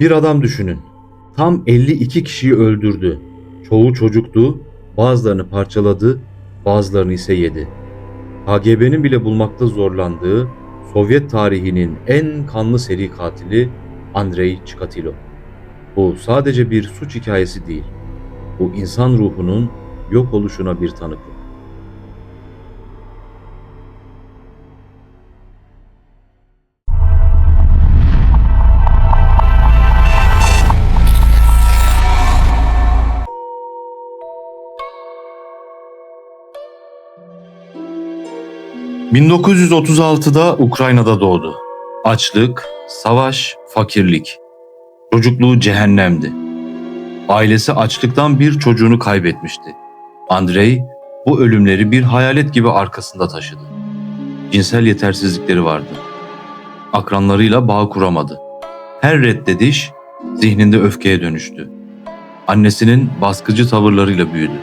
Bir adam düşünün. Tam 52 kişiyi öldürdü. Çoğu çocuktu, bazılarını parçaladı, bazılarını ise yedi. KGB'nin bile bulmakta zorlandığı Sovyet tarihinin en kanlı seri katili Andrei Chikatilo. Bu sadece bir suç hikayesi değil. Bu insan ruhunun yok oluşuna bir tanıklık. ...1936'da Ukrayna'da doğdu. Açlık, savaş, fakirlik. Çocukluğu cehennemdi. Ailesi açlıktan bir çocuğunu kaybetmişti. Andrei bu ölümleri bir hayalet gibi arkasında taşıdı. Cinsel yetersizlikleri vardı. Akranlarıyla bağ kuramadı. Her reddediş zihninde öfkeye dönüştü. Annesinin baskıcı tavırlarıyla büyüdü.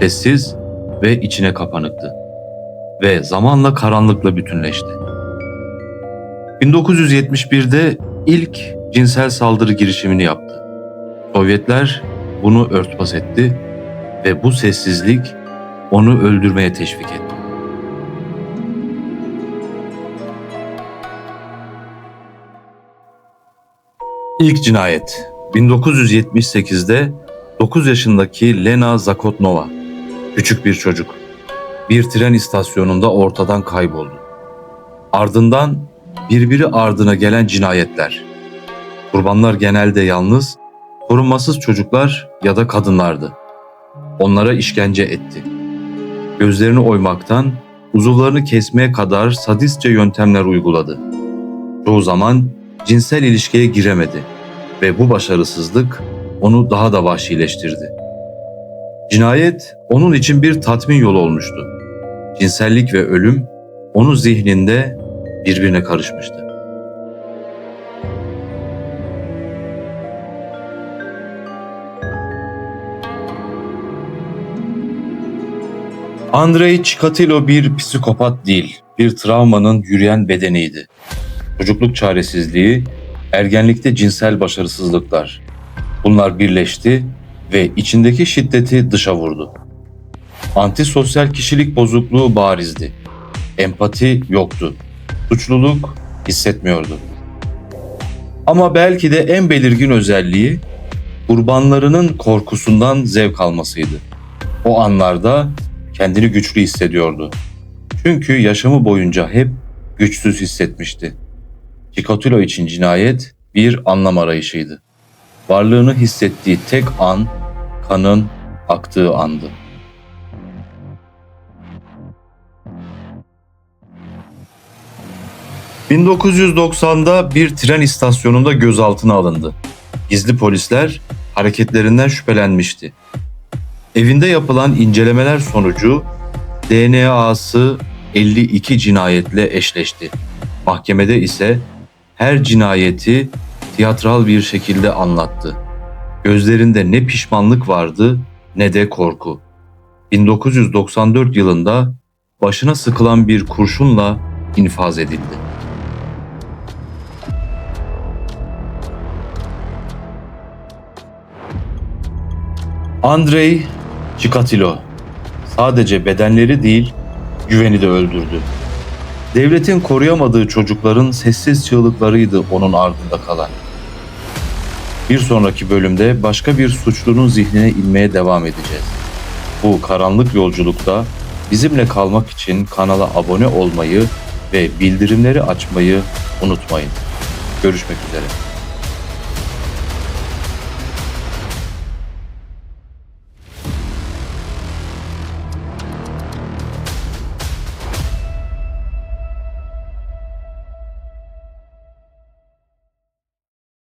Sessiz ve içine kapanıktı. Ve zamanla karanlıkla bütünleşti. 1971'de ilk cinsel saldırı girişimini yaptı. Sovyetler bunu örtbas etti ve bu sessizlik onu öldürmeye teşvik etti. İlk cinayet 1978'de 9 yaşındaki Lena Zakotnova, küçük bir çocuk, bir tren istasyonunda ortadan kayboldu. Ardından birbiri ardına gelen cinayetler. Kurbanlar genelde yalnız, korunmasız çocuklar ya da kadınlardı. Onlara işkence etti. Gözlerini oymaktan uzuvlarını kesmeye kadar sadistçe yöntemler uyguladı. Çoğu zaman cinsel ilişkiye giremedi ve bu başarısızlık onu daha da vahşileştirdi. Cinayet onun için bir tatmin yolu olmuştu. Cinsellik ve ölüm onun zihninde birbirine karışmıştı. Andrei Chikatilo bir psikopat değil, bir travmanın yürüyen bedeniydi. Çocukluk çaresizliği, ergenlikte cinsel başarısızlıklar. Bunlar birleşti ve içindeki şiddeti dışa vurdu. Antisosyal kişilik bozukluğu barizdi. Empati yoktu. Suçluluk hissetmiyordu. Ama belki de en belirgin özelliği kurbanlarının korkusundan zevk almasıydı. O anlarda kendini güçlü hissediyordu. Çünkü yaşamı boyunca hep güçsüz hissetmişti. Chikatilo için cinayet bir anlam arayışıydı. Varlığını hissettiği tek an kanın aktığı andı. ...1990'da bir tren istasyonunda gözaltına alındı. Gizli polisler hareketlerinden şüphelenmişti. Evinde yapılan incelemeler sonucu DNA'sı 52 cinayetle eşleşti. Mahkemede ise her cinayeti tiyatral bir şekilde anlattı. Gözlerinde ne pişmanlık vardı ne de korku. 1994 yılında başına sıkılan bir kurşunla infaz edildi. Andrei Chikatilo sadece bedenleri değil, güveni de öldürdü. Devletin koruyamadığı çocukların sessiz çığlıklarıydı onun ardında kalan. Bir sonraki bölümde başka bir suçlunun zihnine inmeye devam edeceğiz. Bu karanlık yolculukta bizimle kalmak için kanala abone olmayı ve bildirimleri açmayı unutmayın. Görüşmek üzere.